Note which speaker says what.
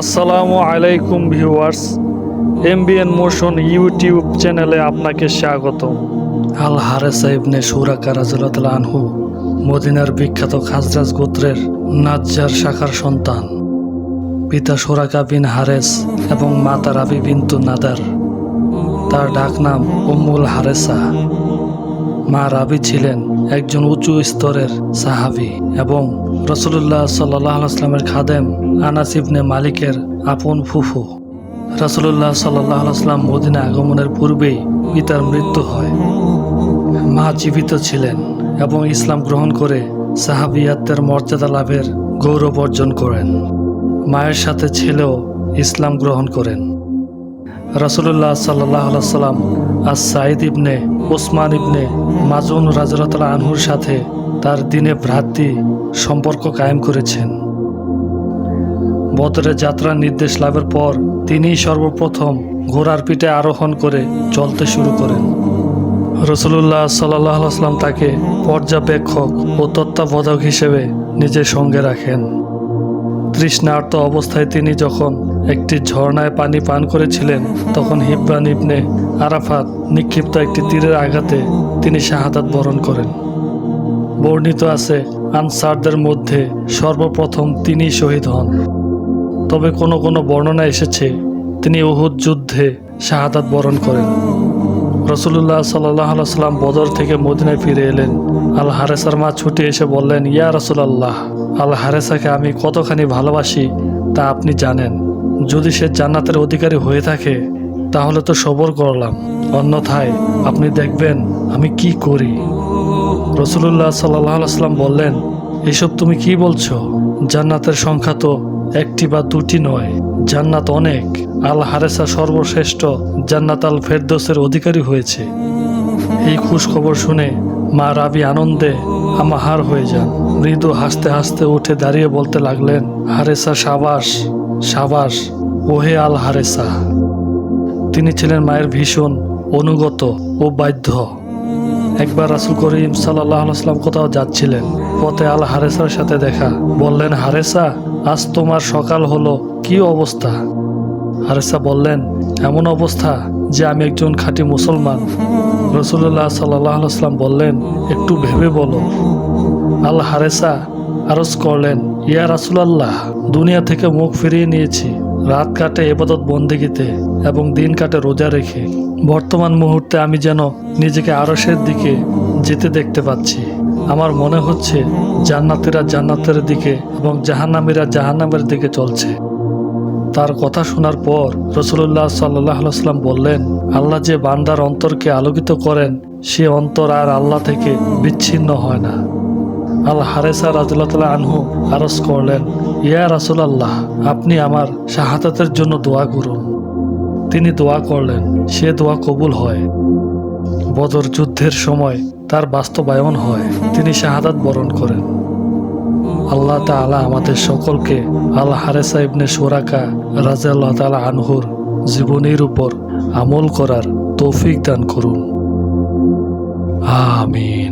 Speaker 1: আসসালামু আলাইকুম viewers, MBN motion YouTube চ্যানেলে আপনাকে স্বাগত আল হারেসা ইবনে সুরাকা রাজুল্লাহ আনহু, মদিনার বিখ্যাত খাজরাজ গোত্রের নাজ্জার শাখার সন্তান। পিতা সুরাকা বিন হারেস এবং মাতা রাবি বিন্তু নাদার। তার ডাকনাম উম্মুল হারেসা। মা রাবি ছিলেন একজন উঁচু স্তরের সাহাবি এবং রসুল্লাহ সাল্লাহ আসলামের খাদেম আনাস ইবনে মালিকের আপন ফুফু। রসুল্লাহ সাল্লাহ আসলাম মদিনা আগমনের পূর্বেই পিতার মৃত্যু হয়। মা জীবিত ছিলেন এবং ইসলাম গ্রহণ করে সাহাবিয়াতের মর্যাদা লাভের গৌরব অর্জন করেন। মায়ের সাথে ছেলেও ইসলাম গ্রহণ করেন। রাসুল্লাহ সাল্লাহ সাল্লাম আর সাইদ ইবনে ওসমান ইবনে মাজুন রাজরাতলা আনহুর সাথে তার দিনে ভ্রাতৃ সম্পর্ক কায়েম করেছেন। বদরে যাত্রার নির্দেশ লাভের পর তিনিই সর্বপ্রথম ঘোড়ার পিঠে আরোহণ করে চলতে শুরু করেন। রসুল্লাহ সাল্লাহ আসলাম তাকে পর্যবেক্ষক ও তত্ত্বাবধায়ক হিসেবে নিজের সঙ্গে রাখেন। তৃষ্ণার্ত অবস্থায় তিনি যখন একটি ঝর্ণায় পানি পান করেছিলেন, তখন হিব্রান ইবনে আরাফাত নিক্ষিপ্ত একটি তীরের আঘাতে তিনি শাহাদাত বরণ করেন। বর্ণিত আছে, আনসারদের মধ্যে সর্বপ্রথম তিনি শহীদ হন। তবে কোনো কোনো বর্ণনা এসেছে, তিনি উহুদ যুদ্ধে শাহাদাত বরণ করেন। রসুল্লাহ সাল্লাহ সাল্লাম বদর থেকে মদিনায় ফিরে এলেন। আল হারেসার মা ছুটে এসে বললেন, ইয়া রসুলাল্লাহ আল হারেসাকে আমি কতখানি ভালোবাসি তা আপনি জানেন। যদি সে জান্নাতের অধিকারী হয়ে থাকে, তাহলে তো সবর করলাম। অন্যথায় আপনি দেখবেন আমি কি করি? রসুল্লাহ সাল্লাহ সাল্লাম বললেন, এসব তুমি কি বলছো? জান্নাতের সংখ্যা তো একটি বা দুটি নয়। জান্নাত অনেক। আল হারেসা সর্বশ্রেষ্ঠ জান্নাত আল ফেরদোসের অধিকারী হয়েছে। এই খুশ খবর শুনে মা রাবি আনন্দে আমাহার হয়ে যান। মৃদু হাসতে হাসতে উঠে দাঁড়িয়ে বলতে লাগলেন, হারেসা সাবাস সাবাস, ওহে আল হারেসা। তিনি ছিলেন মায়ের ভীষণ অনুগত ও বাধ্য। একবার রাসুল করিম সাল্লাহ আসলাম কোথাও যাচ্ছিলেন, পথে আল হারেসার সাথে দেখা। বললেন, হারেসা, আজ তোমার সকাল হলো, কি অবস্থা? হারেসা বললেন, এমন অবস্থা যে আমি একজন খাঁটি মুসলমান। রসুল্লাহ সাল্লাহ আসলাম বললেন, একটু ভেবে বলো। আল হারেসা আরজ করলেন, ইয়া রাসুলাল্লাহ, দুনিয়া থেকে মুখ ফিরিয়ে নিয়েছি। রাত কাটে এবাদত বন্দেগিতে এবং দিন কাটে রোজা রেখে। বর্তমান মুহূর্তে আমি যেন নিজেকে আরসের দিকে যেতে দেখতে পাচ্ছি। আমার মনে হচ্ছে জান্নাতিরা জান্নাতের দিকে এবং জাহান্নামীরা জাহান্নামের দিকে চলছে। তার কথা শোনার পর রসুল্লাহ সাল্লাহ সাল্লাম বললেন, আল্লাহ যে বান্দার অন্তরকে আলোকিত করেন, সে অন্তর আর আল্লাহ থেকে বিচ্ছিন্ন হয় না। আল হারেসা রাজুল্লাহ আনহু আরস করলেন, ইয়া রাসুল আল্লাহ আপনি আমার শাহাদাতের জন্য দোয়া করুন। তিনি দোয়া করলেন, সে দোয়া কবুল হয়। বদর যুদ্ধের সময় তার বাস্তবায়ন হয়। তিনি শাহাদাত বরণ করেন। আল্লাহ তালা আমাদের সকলকে আল হারেসা ইবনে সোরাকা রাজা আল্লাহ তালা আনহুর জীবনীর উপর আমল করার তৌফিক দান করুন। আমিন।